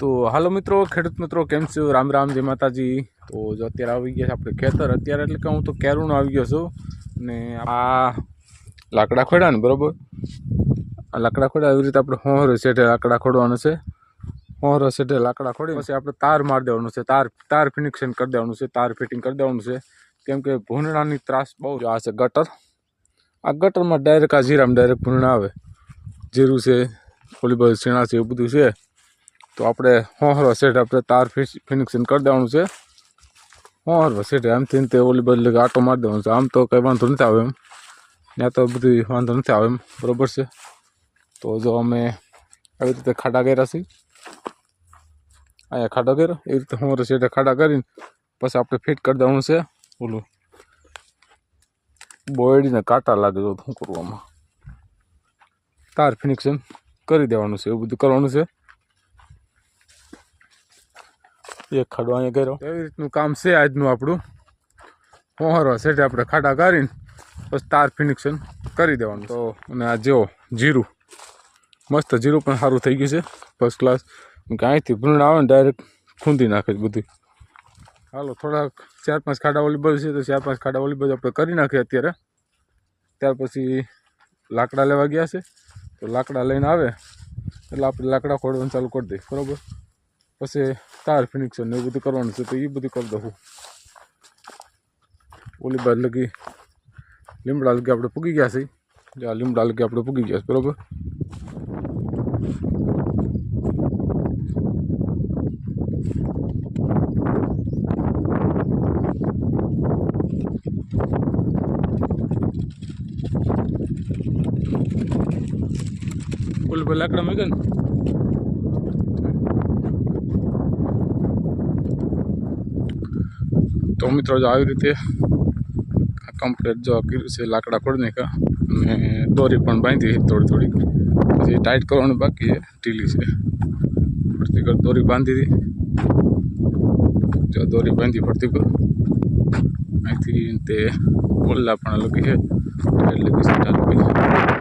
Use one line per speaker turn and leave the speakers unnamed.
તો હાલો મિત્રો, ખેડૂત મિત્રો, કેમ છો? રામ રામ, જય માતાજી. તો જો અત્યારે આવી ગયા છે આપણે ખેતર. અત્યારે એટલે કે હું તો કેરુનો આવી ગયો છું ને આ લાકડા ખોડ્યા ને, બરાબર? આ લાકડા ખોડ્યા, એવી રીતે આપણે હોંહરો સેઠે લાકડા ખોડવાનું છે. હોંહરો સેઠે લાકડા ખોડી પછી આપણે તાર મારી દેવાનું છે. તાર તાર ફિનિક્શન કરી દેવાનું છે. તાર ફિટિંગ કરી દેવાનું છે. કેમ કે ભૂંડાની ત્રાસ બહુ આ છે ગટર. આ ગટરમાં ડાયરેક્ટ આ જીરામાં ડાયરેક્ટ ભૂંડા આવે. જીરું છે, ઓલી બધું છે, એવું બધું છે. તો આપણે હોહરો સેઠ આપણે તાર ફિનિક્શન કરી દેવાનું છે. હોહરો સેઠ આમથી તે ઓલી બદલે આટો મારી દેવાનો છે. આમ તો કંઈ વાંધો નથી આવે એમ. ત્યાં તો બધું વાંધો નથી આવે એમ. બરોબર છે? તો જો અમે આવી રીતે ખાડા કર્યા છીએ. અહીંયા ખાડા કર્યા. એ રીતે હોહરો સેઠે ખાડા કરીને પછી આપણે ફિટ કરી દેવાનું છે. ઓલું બોયડીને કાંટા લાગે તો શું કરવામાં તાર ફિનિક્શન કરી દેવાનું છે. એવું બધું કરવાનું છે. એક ખાડો અહીંયા કર્યો. એવી રીતનું કામ છે આજનું આપણું. હોહરો સેટે આપણે ખાડા કાઢીને પછી તાર ફિનિક્શન કરી દેવાનું તો અને આ જેવો જીરું. મસ્ત જીરું પણ સારું થઈ ગયું છે. ફર્સ્ટ ક્લાસ કે અહીંથી ભૂંડ આવે ને ડાયરેક્ટ ખૂંદી નાખે છે બધું. હાલો થોડાક ચાર પાંચ ખાડા વોલીબોલ છે તો ચાર પાંચ ખાડા વોલીબોલ આપણે કરી નાખીએ અત્યારે. ત્યાર પછી લાકડા લેવા ગયા છે. તો લાકડા લઈને આવે. એટલે આપણે લાકડા ખોડવાનું ચાલુ કરી દઈએ. બરાબર? પછી તાર ફિનિક્શન ને એવું બધું કરવાનું છે તો એ બધું કરી દઉં ઓલી બાદ લગી લીમડા લગી આપણે પૂગી ગયા છે જે આ લીમડા લગી આપણે પૂગી ગયા છે બરાબર લાકડા મૂકે ને તો મિત્રો જો આવી રીતે કમ્પ્લીટ જો કર્યું છે લાકડા ખોડી નાખ્યા અને દોરી પણ બાંધી છે થોડી થોડી પછી ટાઈટ કરવાનું બાકી છે ઢીલી છે ફરતી કર દોરી બાંધી હતી જો દોરી બાંધી ફરતી કર અહીંથી તે ઓલા પણ લગી છે એટલે બી ચાલુ કરી છે